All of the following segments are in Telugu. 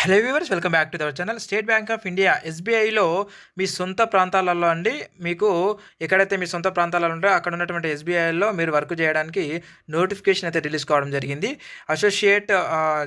Hello viewers welcome back to దవర్ channel. State bank of India ఎస్బీఐలో మీ సొంత ప్రాంతాలలో అండి. మీకు ఎక్కడైతే మీ సొంత ప్రాంతాలలో ఉంటారో అక్కడ ఉన్నటువంటి ఎస్బీఐలో మీరు వర్క్ చేయడానికి నోటిఫికేషన్ అయితే రిలీజ్ కావడం జరిగింది. అసోసియేట్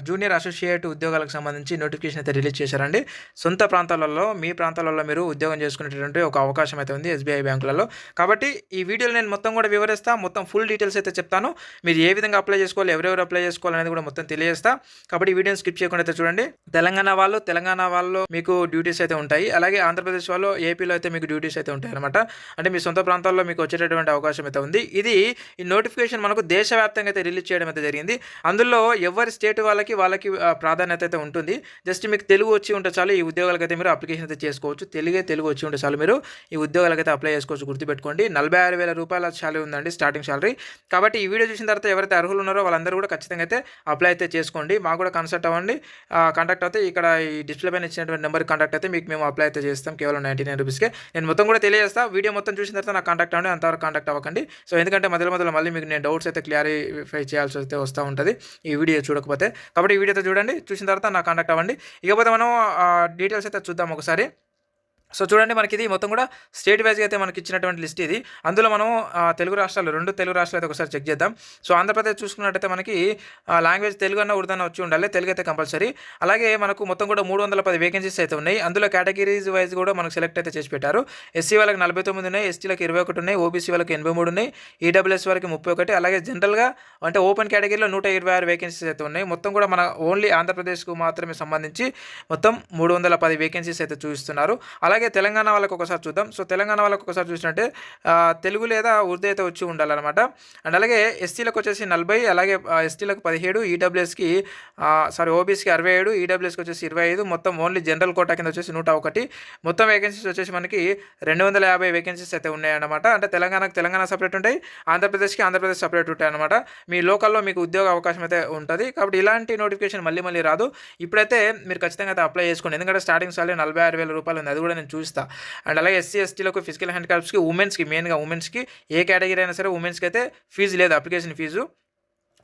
జూనియర్ అసోసియేట్ ఉద్యోగాలకు సంబంధించి నోటిఫికేషన్ అయితే రిలీజ్ చేశారండి. సొంత ప్రాంతాలలో మీ ప్రాంతాలలో మీరు ఉద్యోగం చేసుకునేటటువంటి ఒక అవకాశం అయితే ఉంది ఎస్బీఐ బ్యాంకులలో. కాబట్టి ఈ వీడియోలో నేను మొత్తం కూడా వివరిస్తా మొత్తం ఫుల్ డీటెయిల్స్ అయితే చెప్తాను. మీరు ఏ విధంగా అప్లై చేసుకోవాలి ఎవరెవరు అప్లై చేసుకోవాలి అనేది కూడా మొత్తం తెలియజేస్తా. కాబట్టి ఈ వీడియోని స్కిప్ చేయకుండా అయితే చూడండి. తెలంగాణ వాళ్ళు తెలంగాణ వాళ్ళు మీకు డ్యూటీస్ అయితే ఉంటాయి. అలాగే ఆంధ్రప్రదేశ్ వాళ్ళు ఏపీలో అయితే మీకు డ్యూటీస్ అయితే ఉంటాయి అనమాట అంటే మీ సొంత ప్రాంతాల్లో మీకు వచ్చేటటువంటి అవకాశం అయితే ఉంది. ఇది ఈ నోటిఫికేషన్ మనకు దేశవ్యాప్తంగా అయితే రిలీజ్ చేయడం అయితే జరిగింది. అందులో ఎవరి స్టేట్ వాళ్ళకి వాళ్ళకి ప్రాధాన్యత అయితే ఉంటుంది. జస్ట్ మీకు తెలుగు వచ్చి ఉంటే చాలు ఈ ఉద్యోగాలకు అయితే మీరు అప్లికేషన్ అయితే చేసుకోవచ్చు. తెలుగే తెలుగు వచ్చి ఉంటే చాలు మీరు ఈ ఉద్యోగాలకు అయితే అప్లై చేసుకోవచ్చు. గుర్తుపెట్టుకోండి. నలభై ఆరు వేల రూపాయల శాలరీ ఉందండి స్టార్టింగ్ శాలరీ కాబట్టి ఈ వీడియో చూసిన తర్వాత ఎవరైతే అర్హులు ఉన్నారో వాళ్ళందరూ కూడా ఖచ్చితంగా అయితే అప్లై అయితే చేసుకోండి. మాకు కూడా కన్సల్ట్ అవ్వండి. కాంటాక్ట్ అయితే ఇక్కడ ఈ డిస్ప్లే పైన ఇచ్చినటువంటి నెంబర్ కాంటాక్ట్ అయితే మీకు మేము అప్లై అయితే చేస్తాం కేవలం నైంటీ నైన్ రూపీస్కే నేను మొత్తం కూడా తెలియజేస్తా. వీడియో మొత్తం చూసిన తర్వాత నాకు కాంటాక్ట్ అవ్వండి అంతవరకు కాంటాక్ట్ అవ్వకండి. సో ఎందుకంటే మధ్యలో మధ్యలో మళ్ళీ మీకు నేను డౌట్స్ అయితే క్లారిఫై చేయాల్సి అయితే వస్తూ ఉంటుంది ఈ వీడియో చూడకపోతే. కాబట్టి ఈ వీడియో అయితే చూడండి చూసిన తర్వాత నాకు కాంటాక్ట్ అవ్వండి. ఇకపోతే మనం డీటెయిల్స్ అయితే చూద్దాం ఒకసారి. సో చూడండి మనకి ఇది మొత్తం కూడా స్టేట్ వైజ్గా అయితే మనకి ఇచ్చినటువంటి లిస్ట్ ఇది. అందులో మనం తెలుగు రాష్ట్రాలు రెండు తెలుగు రాష్ట్రాలు అయితే ఒకసారి చెక్ చేద్దాం. సో ఆంధ్రప్రదేశ్ చూసుకున్నట్టయితే మనకి లాంగ్వేజ్ తెలుగు అన్న ఉర్దన్న వచ్చి ఉండాలి. తెలుగు అయితే కంపల్సరీ. అలాగే మనకు మొత్తం కూడా మూడు వందల పది వేకెన్సీస్ అయితే ఉన్నాయి. అందులో కేటగిరీస్ వైజ్ కూడా మనకు సెలెక్ట్ అయితే చేసి పెట్టారు. ఎస్సీ వాళ్ళకి నలభై తొమ్మిది ఉన్నాయి. ఎస్టీలకు ఇరవై ఒకటి ఉన్నాయి. ఓబీసీ వాళ్ళకి ఎనభై మూడు ఉన్నాయి. ఈడబ్ల్యూఎస్ వాళ్ళకి ముప్పై ఒకటి. అలాగే జనరల్గా అంటే ఓపెన్ కేటగిరీలో నూట ఇరవై ఆరు వేకెన్సీస్ అయితే ఉన్నాయి. మొత్తం కూడా మన ఓన్లీ ఆంధ్రప్రదేశ్కు మాత్రమే సంబంధించి మొత్తం మూడు వందల పది వేకెన్సీస్ అయితే చూపిస్తున్నారు. అలాగే తెలంగాణ వాళ్ళకి ఒకసారి చూద్దాం. సో తెలంగాణ వాళ్ళకి ఒకసారి చూసినట్టే తెలుగు లేదా ఉర్దూ అయితే వచ్చి ఉండాలన్నమాట. అండ్ అలాగే ఎస్టీలకు వచ్చేసి నలభై అలాగే ఎస్టీలకు పదిహేడు ఈడబ్ల్యూఎస్కి సారీ ఓబీసీకి అరవై ఏడు ఈడబ్ల్యూఎస్కి వచ్చేసి ఇరవై ఐదు మొత్తం ఓన్లీ జనరల్ కోటా కింద వచ్చేసి నూట ఒకటి. మొత్తం వేకెన్సీస్ వచ్చేసి మనకి రెండు వందల యాభై వేకెన్సీస్ అయితే ఉన్నాయన్నమాట. అంటే తెలంగాణకు తెలంగాణ సపరేట్ ఉంటాయి ఆంధ్రప్రదేశ్కి ఆంధ్రప్రదేశ్ సపరేట్ ఉంటాయి అనమాట మీ లోకల్లో మీకు ఉద్యోగ అవకాశం అయితే ఉంటుంది. కాబట్టి ఇలాంటి నోటిఫికేషన్ మళ్ళీ మళ్ళీ రాదు. ఇప్పుడైతే మీరు ఖచ్చితంగా అయితే అప్లై చేసుకోండి. ఎందుకంటే స్టార్టింగ్ సాలరీ నలభై ఆరు వేల రూపాయలు ఉంది. అది కూడా నేను చూస్తా. అండ్ అలాగే ఎస్సీ ఎస్టీలకు ఫిజికల్ హ్యాండ్ క్రాఫ్ట్స్కి ఉమెన్స్కి మెయిన్గా ఉమెన్స్కి ఏ కేటగిరీ అయినా సరే ఉమెన్స్కి అయితే ఫీజు లేదు అప్లికేషన్ ఫీజు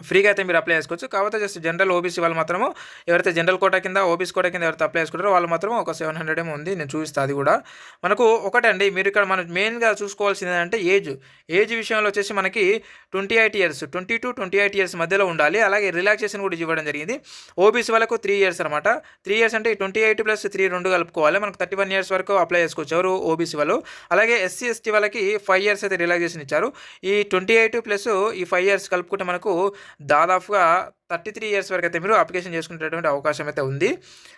ఫ్రీగా అయితే మీరు అప్లై చేసుకోవచ్చు. కాకపోతే జస్ట్ జనరల్ ఓబీసీ వాళ్ళు మాత్రము ఎవరైతే జనరల్ కోటా కింద ఓబీసీ కోటా కింద ఎవరైతే అప్లై చేసుకుంటారో వాళ్ళు మాత్రం ఒక సెవెన్ హండ్రెడ్ ఏమో ఉంది. నేను చూపిస్తాను అది కూడా. మనకు ఒకటండి మీరు ఇక్కడ మనం మెయిన్గా చూసుకోవాల్సింది ఏంటంటే ఏజ్ ఏజ్ విషయంలో వచ్చేసి మనకి twenty eight years twenty two twenty eight years మధ్యలో ఉండాలి. అలాగే రిలాక్సేషన్ కూడా ఇవ్వడం జరిగింది. ఓబీసీ వాళ్ళకు త్రీ ఇయర్స్ అనమాట త్రీ ఇయర్స్ అంటే ట్వంటీ ఎయిట్ ప్లస్ త్రీ రెండు కలుపుకోవాలి. మనకు థర్టీ వన్ ఇయర్స్ వరకు అప్లై చేసుకోవచ్చు ఎవరు ఓబీసీ వాళ్ళు. అలాగే ఎస్సీ ఎస్టీ వాళ్ళకి ఫైవ్ ఇయర్స్ అయితే రిలాక్సేషన్ ఇచ్చారు. ఈ ట్వంటీ ఎయిట్ ప్లస్ ఈ ఫైవ్ ఇయర్స్ కలుపుకుంటే మనకు దాదాపుగా థర్టీ త్రీ ఇయర్స్ వరకు అయితే మీరు అప్లికేషన్ చేసుకునేటటువంటి అవకాశం అయితే ఉంది.